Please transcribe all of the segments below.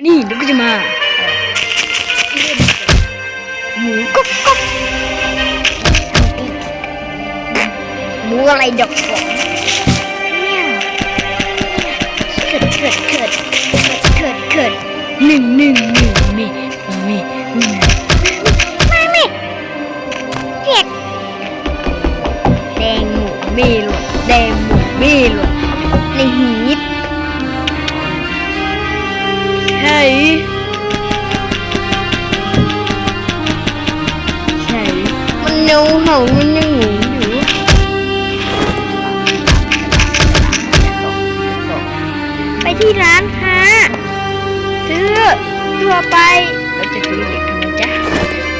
วันนี้เราก็จะมาหมูก๊กก๊กหมูอะไรดอกฟองเนี่ยเขิดเขิดเขิดเขิดเขิดหนึ่งหนึ่งหนึ่ง มันเนาเห่ามันยังหงอยู่ไปที่ร้านค้าซื้อทั่วไปเราจะซื้อเด็กทำไมจ๊ะ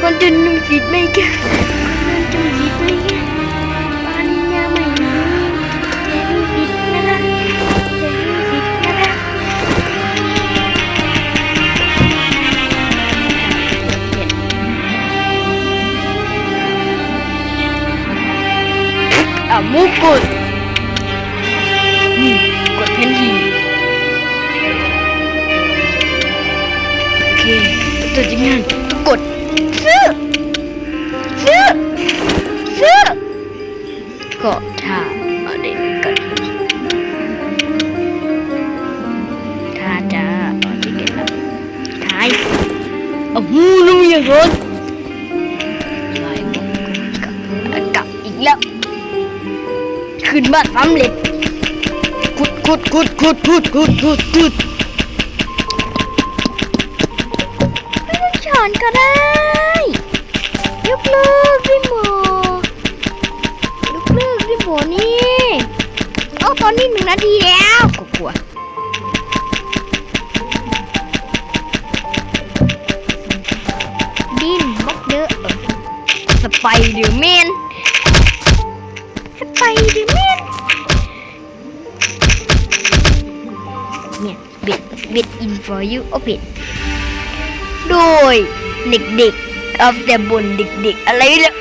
คนจนนุ่มจิตไม่แก่คน มูกดนี่กดแผนที่โอเคตัวจริงงานกดซื้อซื้อซื้อก็ถ้าเอาเด็กกันถ้าจะเอาเด็กกันละท้ายเอาหูนุ่มอย่างนั้น ขึ้นบ้านสำเร็จขุดขุดขุดขุดขุดขุดขุดขุดไม่ต้องฉอนก็ได้ยกเลิกด้วยหมอยกเลิกด้วยหมอนี่โอ้ตอนนี้หนึ่งนาทีแล้วกลัวๆดินบล็อกเดอร์สไปเดอร์แมนส ไปเดอร์แมนเนี่ยเบ็ดเบ็ด in for you open โดยเด็กๆเอาแต่บนเด็กๆ อะไรล่ะ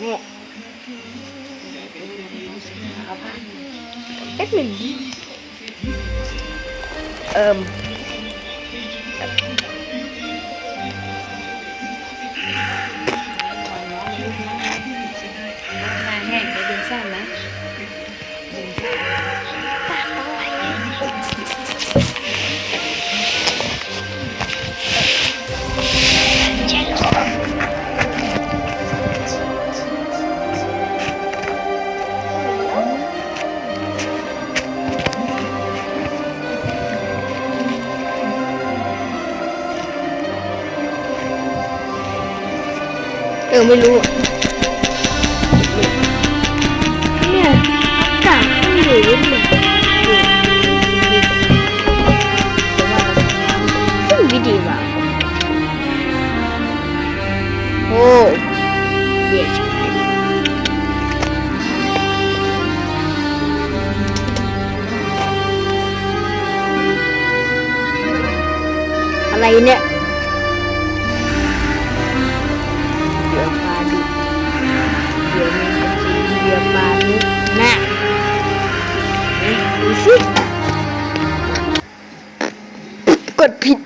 我哎见爱的 ออไม่รู้อะเนี่ยอากาศมันอยู่นิดหนึ่งซึ่งวิดีว่ะโอ้เย่ชิบหายอะไรเนี่ย กดผิด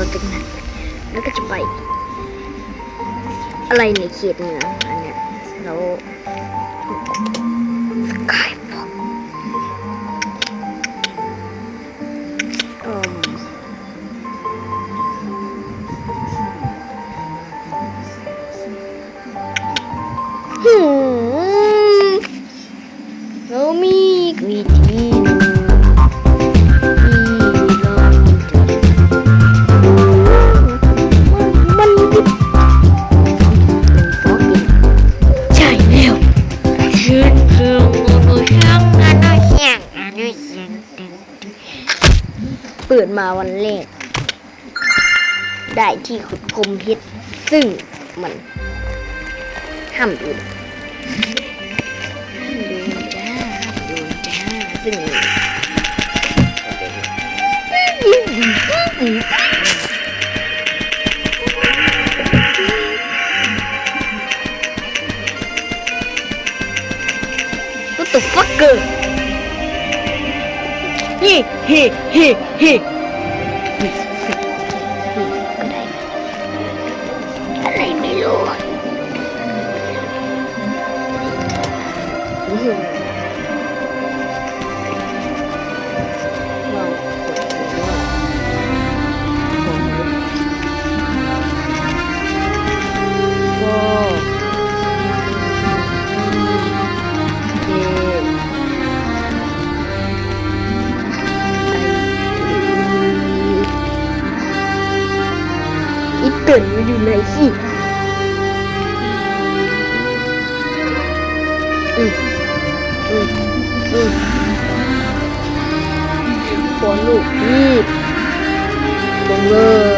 ต่อจากนั้นแล้วก็จะไป อะไรในเขตเมืองอันเนี้ยแล้วสกายบอกอืมหืมเรามีอีกวิธี เปิดมาวันแรก ได้ที่ขุดพรมเพชรซึ่งมันห้ามดูดูจ้าดูจ้าซึ่งก็ตัวฟักเกอร์ เฮ้เฮ้ เติร์นมาอยู่ไหนสิอืมอืมอืมปอนลูกนี่ลงเลย